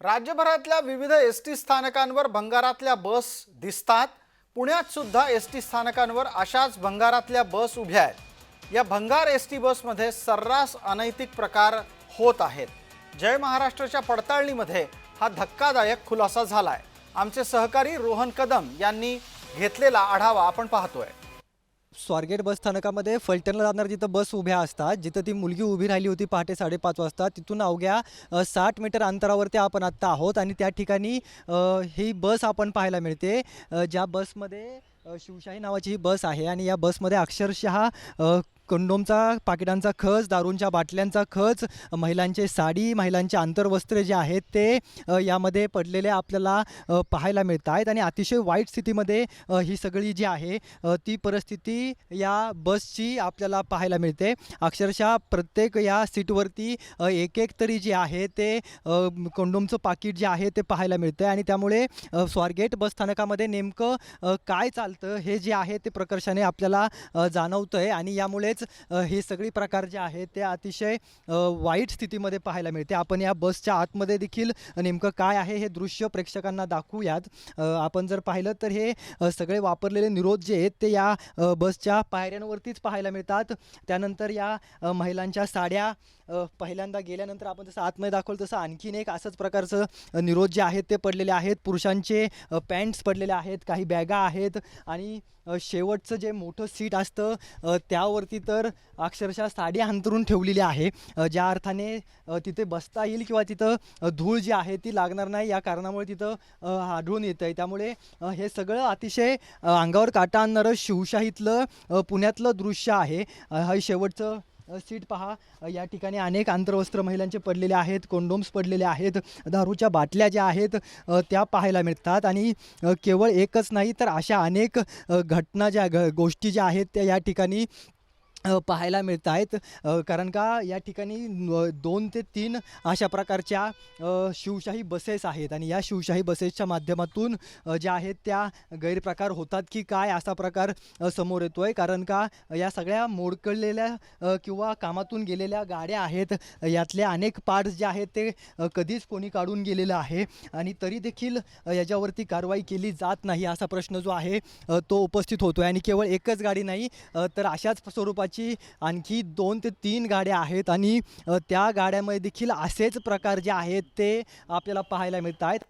राज्यभरातल्या विविध S T स्थानकांवर भंगारातल्या बस दिसतात. पुण्यात सुद्धा एस टी स्थानकांवर अशाच भंगारातल्या बस उभ्या आहेत. या भंगार एस टी बसमध्ये सर्रास अनैतिक प्रकार होत आहेत. जय महाराष्ट्राच्या पडताळणीमध्ये हा धक्कादायक खुलासा झाला आहे आमचे सहकारी रोहन कदम यांनी घेतलेला आढावा आपण पाहतोय. स्वारगेट बस स्थानकामध्ये फलटणला जाणार जिथं बस उभ्या असतात जिथं ती मुलगी उभी राहिली होती पहाटे साडेपाच वाजता तिथून अवघ्या साठ मीटर अंतरावरती आपण आत्ता आहोत आणि त्या ठिकाणी ही बस आपण पाहायला मिळते. ज्या बसमध्ये शिवशाही नावाची ही बस आहे आणि या बसमध्ये अक्षरशः कंडोमचा पाकिटांचा खच दारूंच्या बाटल्यांचा खच महिलांचे साडी महिलांचे आंतरवस्त्रे जे आहेत ते यामध्ये पडलेले आपल्याला पाहायला मिळत आहेत आणि अतिशय वाईट स्थितीमध्ये ही सगळी जी आहे ती परिस्थिती या बसची आपल्याला पाहायला मिळते. अक्षरशः प्रत्येक या सीटवरती एक एक तरी जे आहे ते कोंडोमचं कंडोमचं पाकिट जे आहे ते पाहायला मिळतं आणि त्यामुळे स्वारगेट बस स्थानकामध्ये नेमकं काय चालतं हे जे आहे ते प्रकर्षाने आपल्याला जाणवतं आहे आणि यामुळे अ, हे सगळी प्रकार जे आहेत ते अतिशय वाईट स्थितीमध्ये पाहायला मिळते. आपण या बसच्या आतमध्ये देखील नेमकं काय आहे हे दृश्य प्रेक्षकांना दाखवूयात. आपण जर पाहिलं तर हे सगळे वापरलेले निरोध जे आहेत ते या बसच्या पायऱ्यांवरतीच पाहायला मिळतात. त्यानंतर या महिलांच्या साड्या पहिल्यांदा गेल्यानंतर आपण जसं आतमध्ये दाखवलं तसं आणखीन एक असंच प्रकारचं निरोध जे आहेत ते पडलेले आहेत. पुरुषांचे पॅन्ट्स पडलेले आहेत काही बॅगा आहेत. आणि शेवटचं जे मोठं सीट असतं त्यावरती तर अक्षरशः साडी अंतरून ठेवलेली आहे. ज्या अर्थाने तिथे बसता येईल किंवा तिथं धूळ जी आहे ती लागणार नाही या कारणामुळे तिथं आढळून येतं आहे त्यामुळे हे सगळं अतिशय अंगावर काटा आणणारं शिवशाहीतलं पुण्यातलं दृश्य आहे. हे शेवटचं सीट पहा. या ठिकाणी अनेक आंतरवस्त्र महिलांचे पडलेले आहेत कोंडोम्स पडलेले आहेत दारूच्या बाटल्या ज्या आहेत त्या पाहायला मिळतात. आणि केवळ एकच नाही तर अशा अनेक घटना ज्या घ गोष्टी ज्या आहेत त्या या ठिकाणी पाहायला मिळत आहेत कारण का या ठिकाणी दोन ते तीन अशा प्रकारच्या शिवशाही बसेस आहेत. आणि या शिवशाही बसेसच्या माध्यमातून ज्या आहेत त्या गैरप्रकार होतात की काय असा प्रकार समोर येतो आहे कारण का या सगळ्या मोडकळलेल्या किंवा कामातून गेलेल्या गाड्या आहेत. यातले अनेक पार्ट्स जे आहेत ते कधीच कोणी काढून गेलेलं आहे. आणि तरी देखील याच्यावरती कारवाई केली जात नाही असा प्रश्न जो आहे तो उपस्थित होतो आहे आणि केवळ एकच गाडी नाही तर अशाच स्वरूपाची आणखी दोन ते तीन गाड्या आहेत आणि त्या गाड्यामध्ये देखील असेच प्रकार जे आहेत ते आपल्याला पाहायला मिळत आहेत